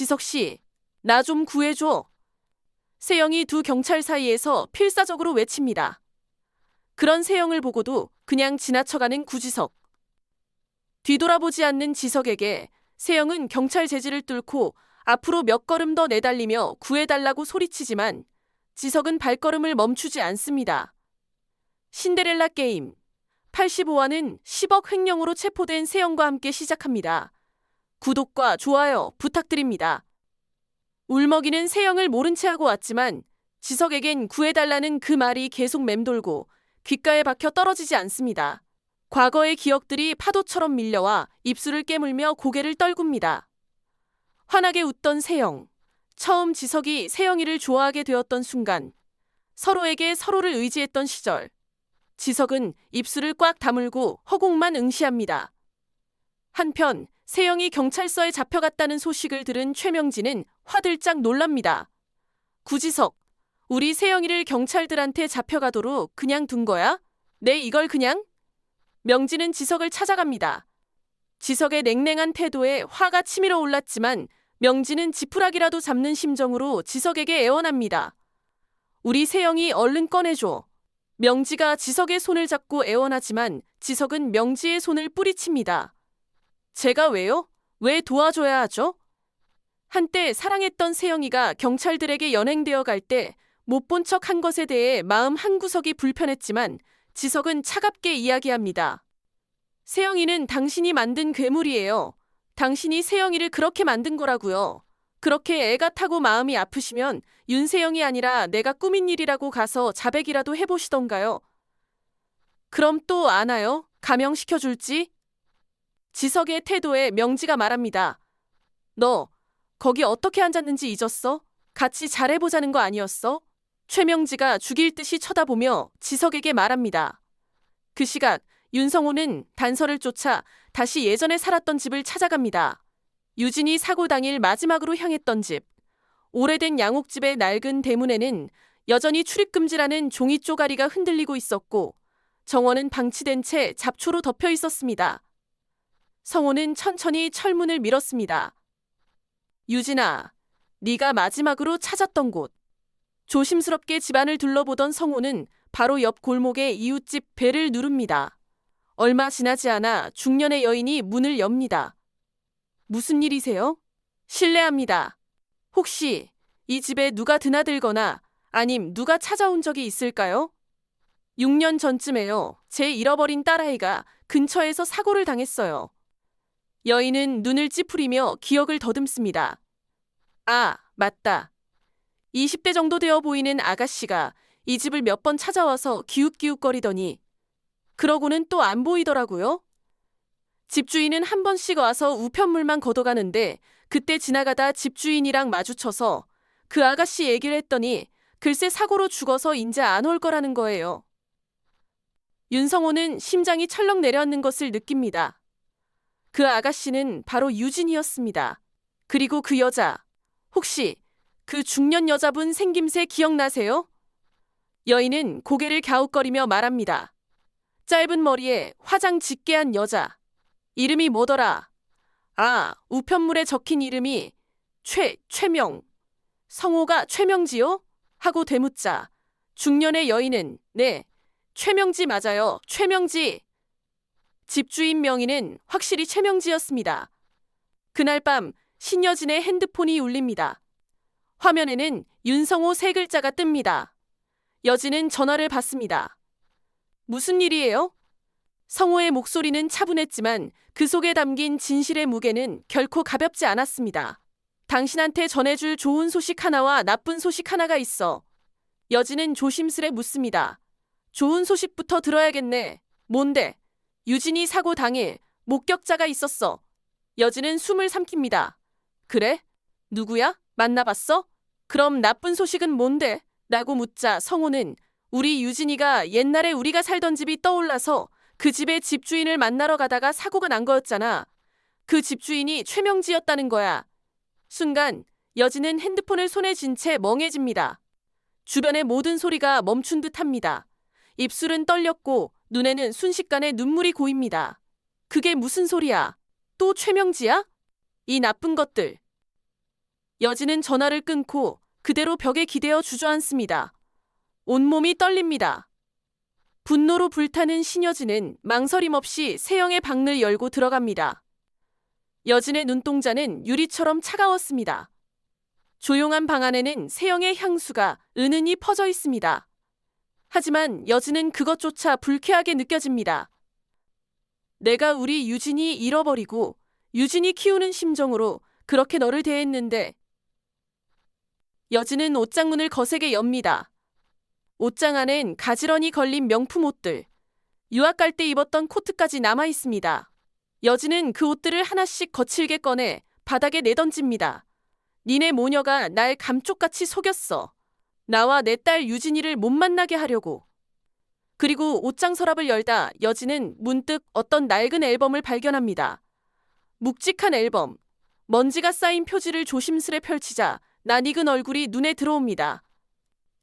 지석 씨, 나 좀 구해줘. 세영이 두 경찰 사이에서 필사적으로 외칩니다. 그런 세영을 보고도 그냥 지나쳐가는 구지석. 뒤돌아보지 않는 지석에게 세영은 경찰 제지를 뚫고 앞으로 몇 걸음 더 내달리며 구해달라고 소리치지만 지석은 발걸음을 멈추지 않습니다. 신데렐라 게임 85화는 10억 횡령으로 체포된 세영과 함께 시작합니다. 구독과 좋아요 부탁드립니다. 울먹이는 세영을 모른 채 하고 왔지만 지석에겐 구해달라는 그 말이 계속 맴돌고 귓가에 박혀 떨어지지 않습니다. 과거의 기억들이 파도처럼 밀려와 입술을 깨물며 고개를 떨굽니다. 환하게 웃던 세영. 처음 지석이 세영이를 좋아하게 되었던 순간. 서로에게 서로를 의지했던 시절. 지석은 입술을 꽉 다물고 허공만 응시합니다. 한편 세영이 경찰서에 잡혀갔다는 소식을 들은 최명진은 화들짝 놀랍니다. 구지석, 우리 세영이를 경찰들한테 잡혀가도록 그냥 둔 거야? 네, 이걸 그냥? 명진은 지석을 찾아갑니다. 지석의 냉랭한 태도에 화가 치밀어 올랐지만 명진은 지푸라기라도 잡는 심정으로 지석에게 애원합니다. 우리 세영이 얼른 꺼내줘. 명지가 지석의 손을 잡고 애원하지만 지석은 명지의 손을 뿌리칩니다. 제가 왜요? 왜 도와줘야 하죠? 한때 사랑했던 세영이가 경찰들에게 연행되어 갈 때 못 본 척 한 것에 대해 마음 한구석이 불편했지만 지석은 차갑게 이야기합니다. 세영이는 당신이 만든 괴물이에요. 당신이 세영이를 그렇게 만든 거라고요. 그렇게 애가 타고 마음이 아프시면 윤세영이 아니라 내가 꾸민 일이라고 가서 자백이라도 해보시던가요. 그럼 또 아나요? 감형시켜줄지? 지석의 태도에 명지가 말합니다. 너 거기 어떻게 앉았는지 잊었어? 같이 잘해보자는 거 아니었어? 최명지가 죽일 듯이 쳐다보며 지석에게 말합니다. 그 시각 윤성호는 단서를 쫓아 다시 예전에 살았던 집을 찾아갑니다. 유진이 사고 당일 마지막으로 향했던 집. 오래된 양옥집의 낡은 대문에는 여전히 출입금지라는 종이 쪼가리가 흔들리고 있었고 정원은 방치된 채 잡초로 덮여 있었습니다. 성호는 천천히 철문을 밀었습니다. 유진아, 네가 마지막으로 찾았던 곳. 조심스럽게 집안을 둘러보던 성호는 바로 옆 골목의 이웃집 배를 누릅니다. 얼마 지나지 않아 중년의 여인이 문을 엽니다. 무슨 일이세요? 실례합니다. 혹시 이 집에 누가 드나들거나 아님 누가 찾아온 적이 있을까요? 6년 전쯤에요. 제 잃어버린 딸아이가 근처에서 사고를 당했어요. 여인은 눈을 찌푸리며 기억을 더듬습니다. 아, 맞다. 20대 정도 되어 보이는 아가씨가 이 집을 몇 번 찾아와서 기웃기웃거리더니 그러고는 또 안 보이더라고요. 집주인은 한 번씩 와서 우편물만 걷어가는데 그때 지나가다 집주인이랑 마주쳐서 그 아가씨 얘기를 했더니 글쎄 사고로 죽어서 인제 안 올 거라는 거예요. 윤성호는 심장이 철렁 내려앉는 것을 느낍니다. 그 아가씨는 바로 유진이었습니다. 그리고 그 여자, 혹시 그 중년 여자분 생김새 기억나세요? 여인은 고개를 갸웃거리며 말합니다. 짧은 머리에 화장 짙게 한 여자. 이름이 뭐더라? 아, 우편물에 적힌 이름이 최, 최명. 성호가 최명지요? 하고 되묻자. 중년의 여인은 네, 최명지 맞아요. 최명지. 집주인 명의는 확실히 최명지였습니다. 그날 밤 신여진의 핸드폰이 울립니다. 화면에는 윤성호 세 글자가 뜹니다. 여진은 전화를 받습니다. 무슨 일이에요? 성호의 목소리는 차분했지만 그 속에 담긴 진실의 무게는 결코 가볍지 않았습니다. 당신한테 전해줄 좋은 소식 하나와 나쁜 소식 하나가 있어. 여진은 조심스레 묻습니다. 좋은 소식부터 들어야겠네. 뭔데? 유진이 사고 당일 목격자가 있었어. 여진은 숨을 삼킵니다. 그래? 누구야? 만나봤어? 그럼 나쁜 소식은 뭔데? 라고 묻자 성호는 우리 유진이가 옛날에 우리가 살던 집이 떠올라서 그 집의 집주인을 만나러 가다가 사고가 난 거였잖아. 그 집주인이 최명지였다는 거야. 순간 여진은 핸드폰을 손에 쥔 채 멍해집니다. 주변의 모든 소리가 멈춘 듯 합니다. 입술은 떨렸고 눈에는 순식간에 눈물이 고입니다. 그게 무슨 소리야? 또 최명지야? 이 나쁜 것들. 여진은 전화를 끊고 그대로 벽에 기대어 주저앉습니다. 온몸이 떨립니다. 분노로 불타는 신여진은 망설임 없이 세영의 방을 열고 들어갑니다. 여진의 눈동자는 유리처럼 차가웠습니다. 조용한 방 안에는 세영의 향수가 은은히 퍼져 있습니다. 하지만 여진은 그것조차 불쾌하게 느껴집니다. 내가 우리 유진이 잃어버리고 유진이 키우는 심정으로 그렇게 너를 대했는데 여진은 옷장문을 거세게 엽니다. 옷장 안엔 가지런히 걸린 명품 옷들, 유학 갈 때 입었던 코트까지 남아 있습니다. 여진은 그 옷들을 하나씩 거칠게 꺼내 바닥에 내던집니다. 니네 모녀가 날 감쪽같이 속였어. 나와 내 딸 유진이를 못 만나게 하려고. 그리고 옷장 서랍을 열다 여진은 문득 어떤 낡은 앨범을 발견합니다. 묵직한 앨범. 먼지가 쌓인 표지를 조심스레 펼치자 낯익은 얼굴이 눈에 들어옵니다.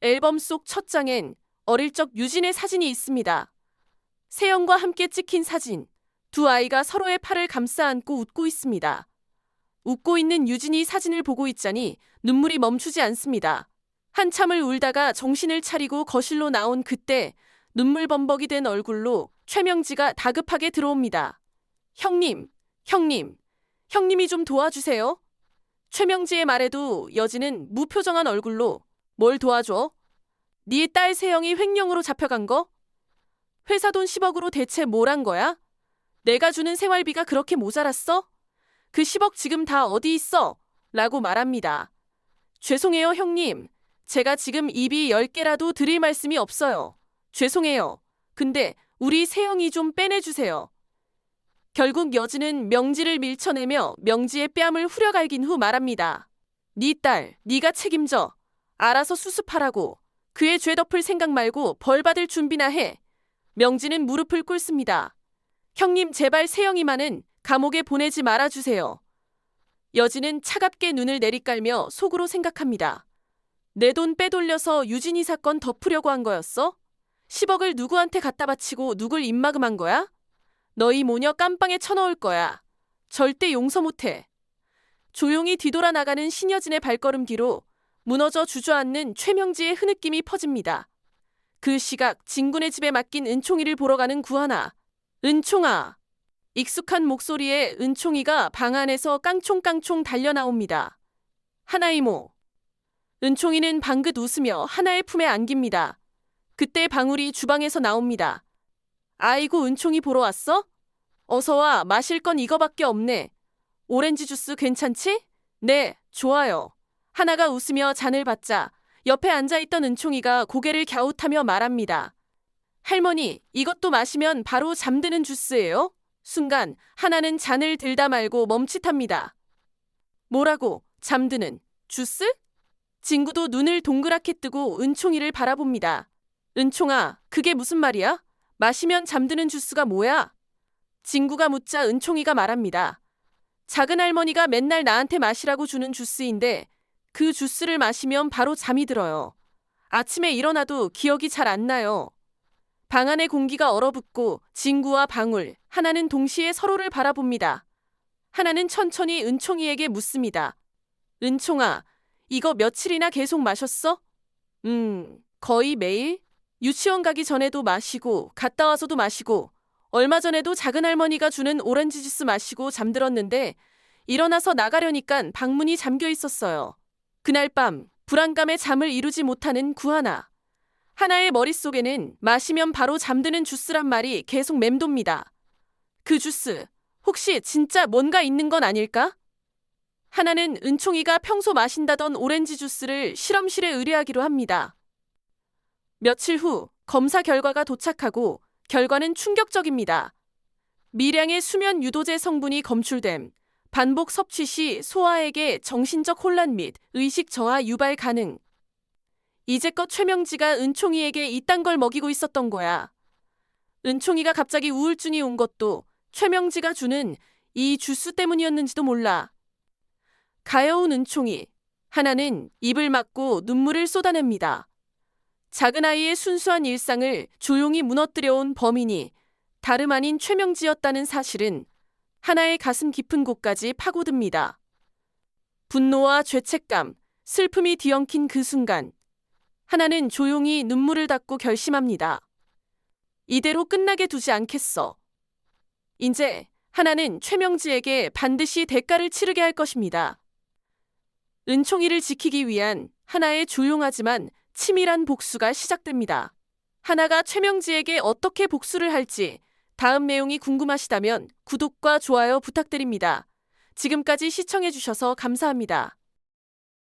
앨범 속 첫 장엔 어릴 적 유진의 사진이 있습니다. 세영과 함께 찍힌 사진. 두 아이가 서로의 팔을 감싸 안고 웃고 있습니다. 웃고 있는 유진이 사진을 보고 있자니 눈물이 멈추지 않습니다. 한참을 울다가 정신을 차리고 거실로 나온 그때 눈물 범벅이 된 얼굴로 최명지가 다급하게 들어옵니다. 형님, 형님, 형님이 좀 도와주세요. 최명지의 말에도 여진은 무표정한 얼굴로 뭘 도와줘? 네 딸 세영이 횡령으로 잡혀간 거? 회사 돈 10억으로 대체 뭘 한 거야? 내가 주는 생활비가 그렇게 모자랐어? 그 10억 지금 다 어디 있어? 라고 말합니다. 죄송해요, 형님. 제가 지금 입이 10개라도 드릴 말씀이 없어요. 죄송해요. 근데 우리 세영이 좀 빼내주세요. 결국 여진은 명지를 밀쳐내며 명지의 뺨을 후려갈긴 후 말합니다. 네 딸, 네가 책임져. 알아서 수습하라고. 그의 죄 덮을 생각 말고 벌 받을 준비나 해. 명지는 무릎을 꿇습니다. 형님 제발 세영이만은 감옥에 보내지 말아주세요. 여진은 차갑게 눈을 내리깔며 속으로 생각합니다. 내 돈 빼돌려서 유진이 사건 덮으려고 한 거였어? 10억을 누구한테 갖다 바치고 누굴 입막음한 거야? 너희 모녀 깜빵에 쳐넣을 거야. 절대 용서 못해. 조용히 뒤돌아 나가는 신여진의 발걸음 뒤로 무너져 주저앉는 최명지의 흐느낌이 퍼집니다. 그 시각 진군의 집에 맡긴 은총이를 보러 가는 구하나. 은총아. 익숙한 목소리에 은총이가 방 안에서 깡총깡총 달려 나옵니다. 하나 이모. 은총이는 방긋 웃으며 하나의 품에 안깁니다. 그때 방울이 주방에서 나옵니다. 아이고 은총이 보러 왔어? 어서와 마실 건 이거밖에 없네. 오렌지 주스 괜찮지? 네, 좋아요. 하나가 웃으며 잔을 받자 옆에 앉아있던 은총이가 고개를 갸웃하며 말합니다. 할머니, 이것도 마시면 바로 잠드는 주스예요? 순간 하나는 잔을 들다 말고 멈칫합니다. 뭐라고? 잠드는 주스? 진구도 눈을 동그랗게 뜨고 은총이를 바라봅니다. 은총아, 그게 무슨 말이야? 마시면 잠드는 주스가 뭐야? 진구가 묻자 은총이가 말합니다. 작은 할머니가 맨날 나한테 마시라고 주는 주스인데 그 주스를 마시면 바로 잠이 들어요. 아침에 일어나도 기억이 잘 안 나요. 방 안의 공기가 얼어붙고 진구와 방울, 하나는 동시에 서로를 바라봅니다. 하나는 천천히 은총이에게 묻습니다. 은총아, 이거 며칠이나 계속 마셨어? 음, 거의 매일? 유치원 가기 전에도 마시고, 갔다 와서도 마시고, 얼마 전에도 작은 할머니가 주는 오렌지 주스 마시고 잠들었는데, 일어나서 나가려니깐 방문이 잠겨 있었어요. 그날 밤, 불안감에 잠을 이루지 못하는 구하나. 하나의 머릿속에는 마시면 바로 잠드는 주스란 말이 계속 맴돕니다. 그 주스, 혹시 진짜 뭔가 있는 건 아닐까? 하나는 은총이가 평소 마신다던 오렌지 주스를 실험실에 의뢰하기로 합니다. 며칠 후 검사 결과가 도착하고 결과는 충격적입니다. 미량의 수면 유도제 성분이 검출됨, 반복 섭취 시 소아에게 정신적 혼란 및 의식 저하 유발 가능. 이제껏 최명지가 은총이에게 이딴 걸 먹이고 있었던 거야. 은총이가 갑자기 우울증이 온 것도 최명지가 주는 이 주스 때문이었는지도 몰라. 가여운 은총이 하나는 입을 막고 눈물을 쏟아냅니다. 작은 아이의 순수한 일상을 조용히 무너뜨려온 범인이 다름 아닌 최명지였다는 사실은 하나의 가슴 깊은 곳까지 파고듭니다. 분노와 죄책감, 슬픔이 뒤엉킨 그 순간, 하나는 조용히 눈물을 닦고 결심합니다. 이대로 끝나게 두지 않겠어. 이제 하나는 최명지에게 반드시 대가를 치르게 할 것입니다. 은총이를 지키기 위한 하나의 조용하지만 치밀한 복수가 시작됩니다. 하나가 최명지에게 어떻게 복수를 할지 다음 내용이 궁금하시다면 구독과 좋아요 부탁드립니다. 지금까지 시청해주셔서 감사합니다.